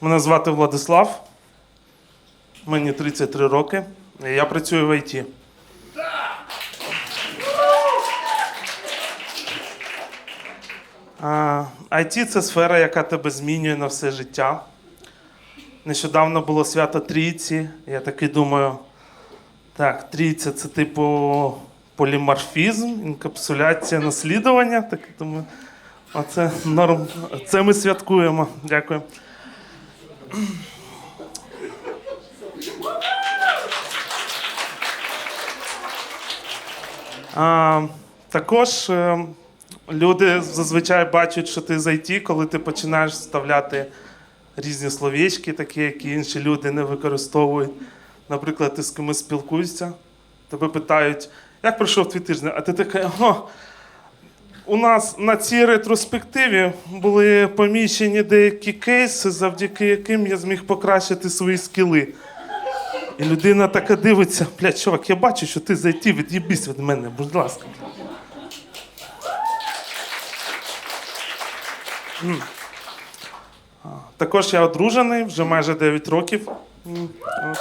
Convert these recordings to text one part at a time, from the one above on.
Мене звати Владислав. Мені 33 роки. Я працюю в ІТ. IT це сфера, яка тебе змінює на все життя. Нещодавно було свято Трійці. Я такий думаю, так, трійця це типу поліморфізм, інкапсуляція наслідування. Так думаю, оце норм. Це ми святкуємо. Дякую. Також е, люди зазвичай бачать, що ти з IT, коли ти починаєш вставляти різні словечки, такі, які інші люди не використовують. Наприклад, ти з кимось спілкуєшся, тебе питають, як пройшов твій тиждень? А ти така, о, у нас на цій ретроспективі були поміщені деякі кейси, завдяки яким я зміг покращити свої скіли. І людина така дивиться, блядь, чувак, я бачу, що ти зайти, від'їбись від мене, будь ласка. Також я одружений вже майже 9 років. М, от.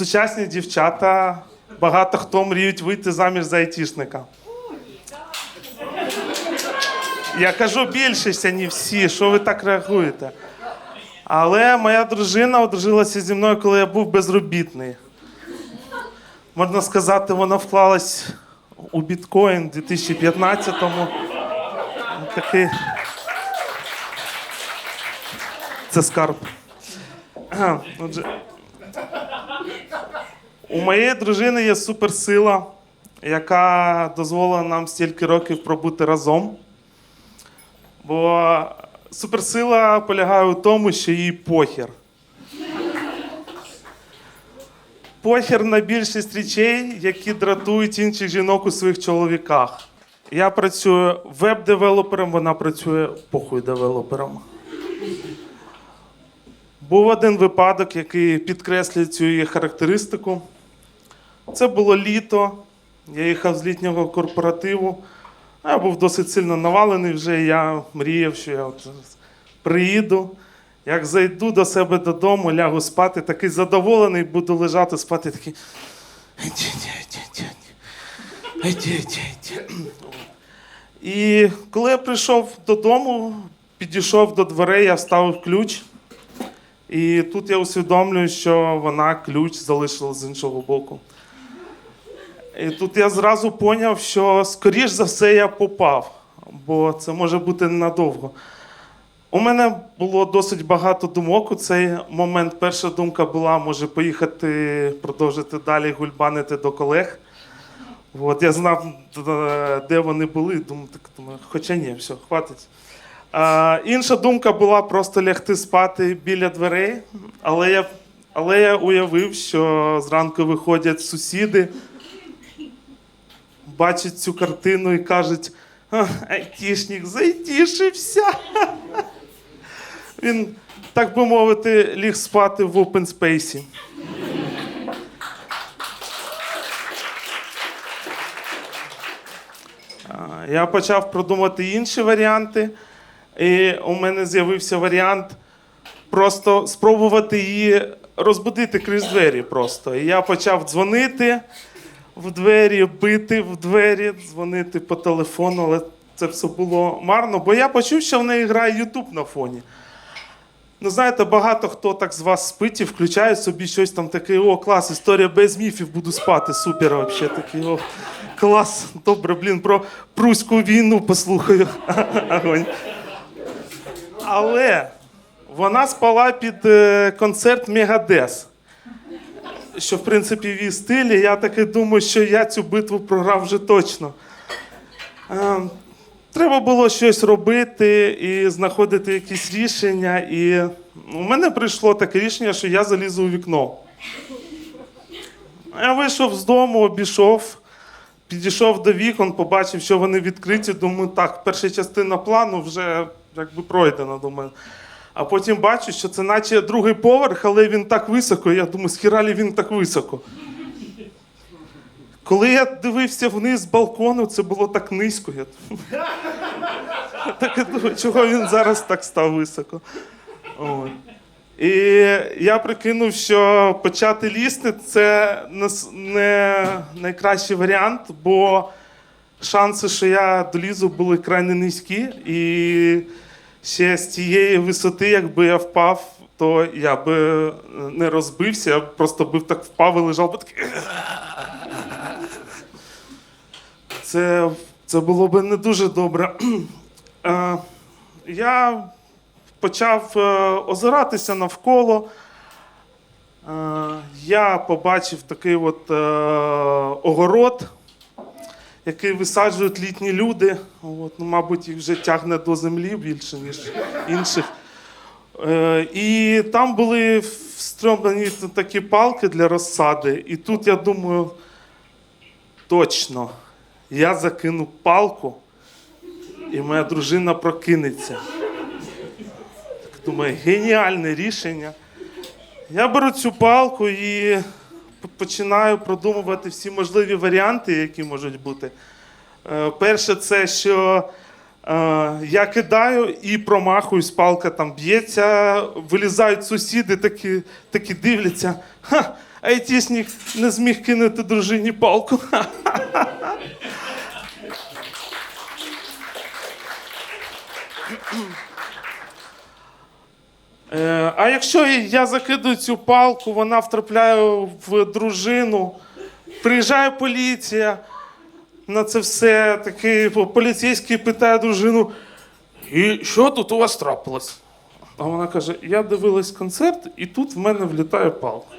Сучасні дівчата, багато хто мріють вийти заміж за айтішника. Я кажу більшість, а не всі. Що ви так реагуєте? Але моя дружина одружилася зі мною, коли я був безробітний. Можна сказати, вона вклалась у біткоін у 2015-му. Такий. Це скарб. Отже, у моєї дружини є суперсила, яка дозволила нам стільки років пробути разом. Бо суперсила полягає у тому, що їй похер. Похер на більшість речей, які дратують інших жінок у своїх чоловіках. Я працюю веб-девелопером, вона працює похуй девелопером. Був один випадок, який підкреслює цю її характеристику. Це було літо. Я їхав з літнього корпоративу. Я був досить сильно навалений вже. Я мріяв, що я от приїду. Як зайду до себе додому, лягу спати, такий задоволений, буду лежати спати, такий. І коли я прийшов додому, підійшов до дверей, я вставив ключ. І тут я усвідомлюю, що вона ключ залишила з іншого боку. І тут я зразу поняв, що скоріш за все я попав, бо це може бути ненадовго. У мене було досить багато думок у цей момент. Перша думка була, може поїхати продовжити далі гульбанити до колег. От, я знав, де вони були, думаю, так, думаю, хоча ні, все, хватить. А, інша думка була просто лягти спати біля дверей, але я, але я уявив, що зранку виходять сусіди, бачать цю картину і кажуть: «А, айтішник зайтішився. Він, так би мовити, ліг спати в open space. Я почав продумати інші варіанти, і у мене з'явився варіант просто спробувати її розбудити крізь двері. Просто. І я почав дзвонити в двері, бити в двері, дзвонити по телефону, але це все було марно, бо я почув, що в неї грає Ютуб на фоні. Ну, знаєте, багато хто так з вас спить і включає собі щось там таке, о, клас, історія без міфів, буду спати, супер, вообще такий, о, клас, добре, блін, про Пруську війну послухаю. Огонь. Але вона спала під е, концерт Мегадес. Що, в принципі, в її стилі, я таки думаю, що я цю битву програв вже точно. Е, Треба було щось робити і знаходити якісь рішення. І у мене прийшло таке рішення, що я залізу у вікно. Я вийшов з дому, обійшов, підійшов до вікон, побачив, що вони відкриті. Думаю, так, перша частина плану вже якби пройдена, думаю. А потім бачу, що це наче другий поверх, але він так високо. Я думаю, схіралі він так високо. Коли я дивився вниз з балкону, це було так низько. Я так думаю, чого він зараз так став високо. От. І я прикинув, що почати лізти це не найкращий варіант, бо шанси, що я долізу, були крайне низькі. І ще з тієї висоти, якби я впав, то я би не розбився, я просто би так впав і лежав би такий. Це, це було б не дуже добре. Е, я почав е, озиратися навколо. Е, я побачив такий от е, огород, який висаджують літні люди. От, ну, мабуть, їх вже тягне до землі більше, ніж інших. Е, і там були встромлені такі палки для розсади. І тут я думаю, точно, я закину палку, і моя дружина прокинеться. Так думаю, геніальне рішення. Я беру цю палку і починаю продумувати всі можливі варіанти, які можуть бути. Е, Перше, це що е, я кидаю і промахуюсь, палка там б'ється, вилізають сусіди, такі, такі дивляться. Ха, айтісник не зміг кинути дружині палку. Ха. Е, А якщо я закидую цю палку, вона втрапляє в дружину, приїжджає поліція на це все. Такий поліцейський питає дружину, і що тут у вас трапилось? А вона каже: я дивилась концерт, і тут в мене влітає палка.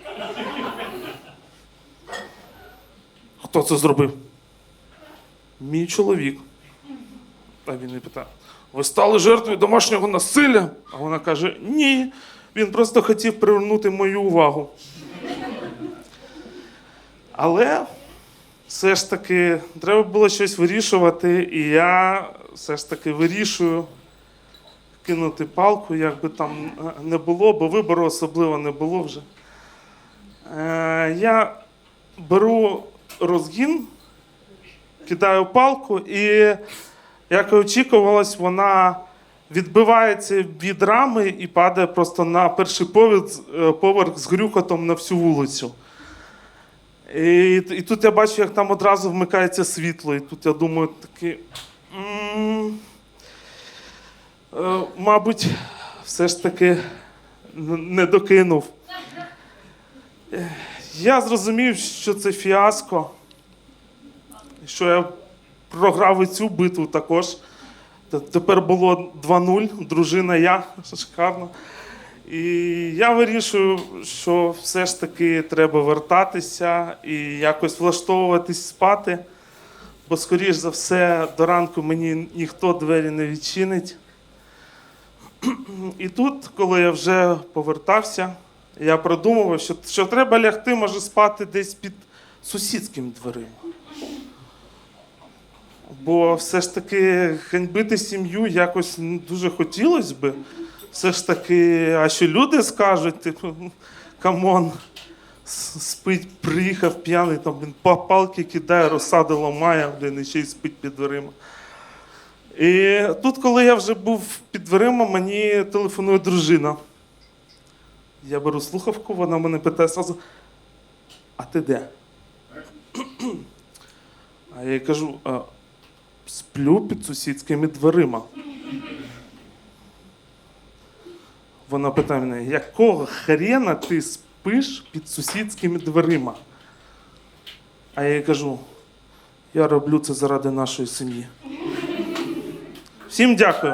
Хто це зробив? Мій чоловік. А він не питає: ви стали жертвою домашнього насилля? А вона каже: Ні. Він просто хотів привернути мою увагу. Але все ж таки треба було щось вирішувати, і я все ж таки вирішую кинути палку, як би там не було, бо вибору особливо не було вже. Е, я беру розгін, кидаю палку, і, як і очікувалось, вона відбивається від рами і падає просто на перший поверх, е, поверх з грюкотом на всю вулицю. І, і тут я бачу, як там одразу вмикається світло. І тут я думаю, таки. е, Мабуть, все ж таки не докинув. Е, Я зрозумів, що це фіаско, що я програв і цю битву також. Тепер було 2-0, дружина я, шикарно. І я вирішую, що все ж таки треба вертатися і якось влаштовуватись спати, бо, скоріш за все, до ранку мені ніхто двері не відчинить. І тут, коли я вже повертався, я продумував, що, що треба лягти, може спати десь під сусідськими дверима. Бо все ж таки ганьбити сім'ю якось дуже хотілося би. Все ж таки, а що люди скажуть, типу, «Ну, камон, спить, приїхав п'яний, там він палки кидає, розсади ламає, блін, і ще й спить під дверима. І тут, коли я вже був під дверима, мені телефонує дружина. Я беру слухавку, вона мене питає зразу, а ти де? А я їй кажу, «А, сплю під сусідськими дверима. Вона питає мене, якого хрена ти спиш під сусідськими дверима? А я їй кажу, я роблю це заради нашої сім'ї. Всім дякую.